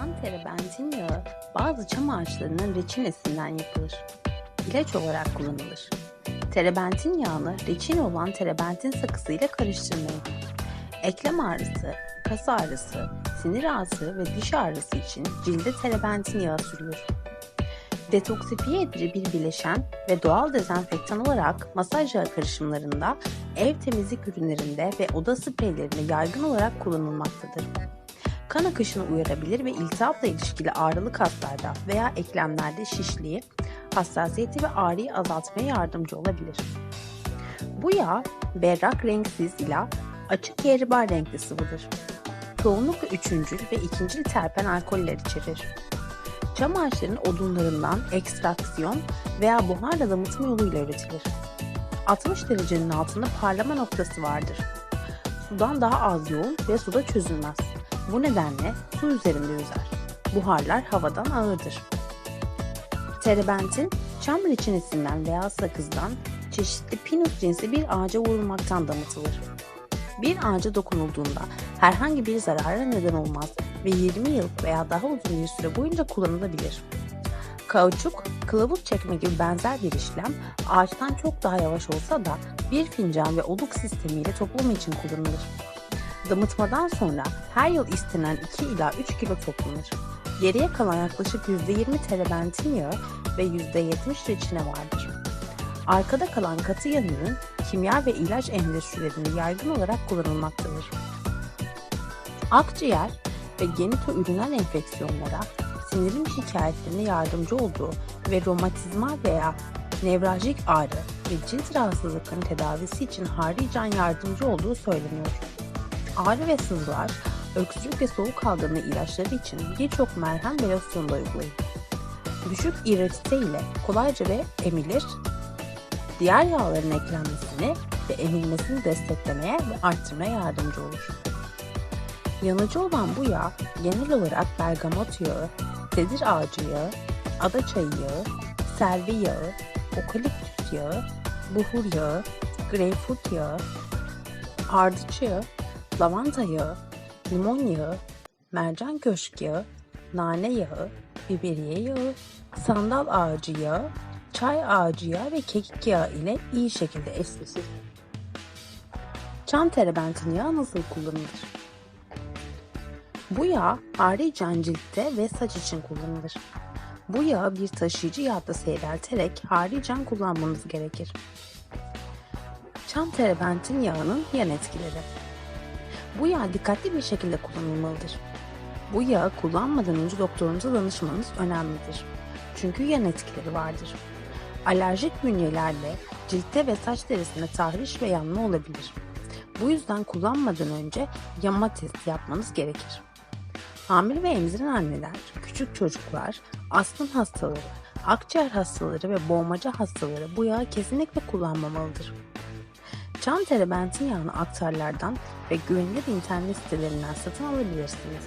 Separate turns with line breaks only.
Çam terebentin yağı bazı çam ağaçlarının reçinesinden yapılır. İlaç olarak kullanılır. Terebentin yağını reçine olan terebentin sakızı ile karıştırmayın. Eklem ağrısı, kas ağrısı, sinir ağrısı ve diş ağrısı için cilde terebentin yağı sürülür. Detoksifiye edici bir bileşen ve doğal dezenfektan olarak masaj yağı karışımlarında, ev temizlik ürünlerinde ve oda spreylerinde yaygın olarak kullanılmaktadır. Kan akışını uyarabilir ve iltihapla ilişkili ağrılı kaslarda veya eklemlerde şişliği, hassasiyeti ve ağrıyı azaltmaya yardımcı olabilir. Bu yağ berrak renksiz ila açık yeribar renkli sıvıdır. Çoğunlukla üçüncül ve ikincil terpen alkoller içerir. Çam ağaçlarının odunlarından ekstraksiyon veya buharla damıtma yoluyla üretilir. 60 derecenin altında parlama noktası vardır. Sudan daha az yoğun ve suda çözülmez. Bu nedenle su üzerinde yüzer. Buharlar havadan ağırdır. Terebentin, çam reçinesinden veya sakızdan çeşitli pinot cinsi bir ağaca vurulmaktan damıtılır. Bir ağaca dokunulduğunda herhangi bir zarara neden olmaz ve 20 yıl veya daha uzun bir süre boyunca kullanılabilir. Kauçuk, kılavuz çekme gibi benzer bir işlem ağaçtan çok daha yavaş olsa da bir fincan ve oluk sistemiyle toplama için kullanılır. Damıtmadan sonra her yıl istenen 2 ila 3 kilo toplanır. Geriye kalan yaklaşık %20 terebentin yağı ve %70 reçine vardır. Arkada kalan katı yanının kimya ve ilaç endüstrilerinde yaygın olarak kullanılmaktadır. Akciğer ve genitoüriner enfeksiyonlara, sindirim şikayetlerine yardımcı olduğu ve romatizmal veya nevraljik ağrı ve cilt rahatsızlıklarının tedavisi için haricen yardımcı olduğu söyleniyor. Ağrı ve sızılar, öksürük ve soğuk algınlığı ilaçları için birçok merhem ve losyonda uygulayın. Düşük iritite ile kolayca ve emilir, diğer yağların eklenmesini ve emilmesini desteklemeye ve arttırmaya yardımcı olur. Yanıcı olan bu yağ genel olarak bergamot yağı, sedir ağacı yağı, adaçayı yağı, selvi yağı, okaliptüs yağı, buhur yağı, greyfurt yağı, ardıç yağı, lavanta yağı, limon yağı, mercan köşk yağı, nane yağı, biberiye yağı, sandal ağacı yağı, çay ağacı yağı ve kekik yağı ile iyi şekilde eşleşir. Çam terebentin yağı nasıl kullanılır? Bu yağ haricen ciltte ve saç için kullanılır. Bu yağı bir taşıyıcı yağda seyrelterek haricen kullanmanız gerekir. Çam terebentin yağının yan etkileri. Bu yağ dikkatli bir şekilde kullanılmalıdır. Bu yağı kullanmadan önce doktorunuza danışmanız önemlidir. Çünkü yan etkileri vardır. Alerjik bünyelerle ciltte ve saç derisinde tahriş ve yanma olabilir. Bu yüzden kullanmadan önce yama testi yapmanız gerekir. Hamile ve emziren anneler, küçük çocuklar, astım hastaları, akciğer hastaları ve boğmaca hastaları bu yağı kesinlikle kullanmamalıdır. Çam terebentin yağını aktarlardan ve güvenilir internet sitelerinden satın alabilirsiniz.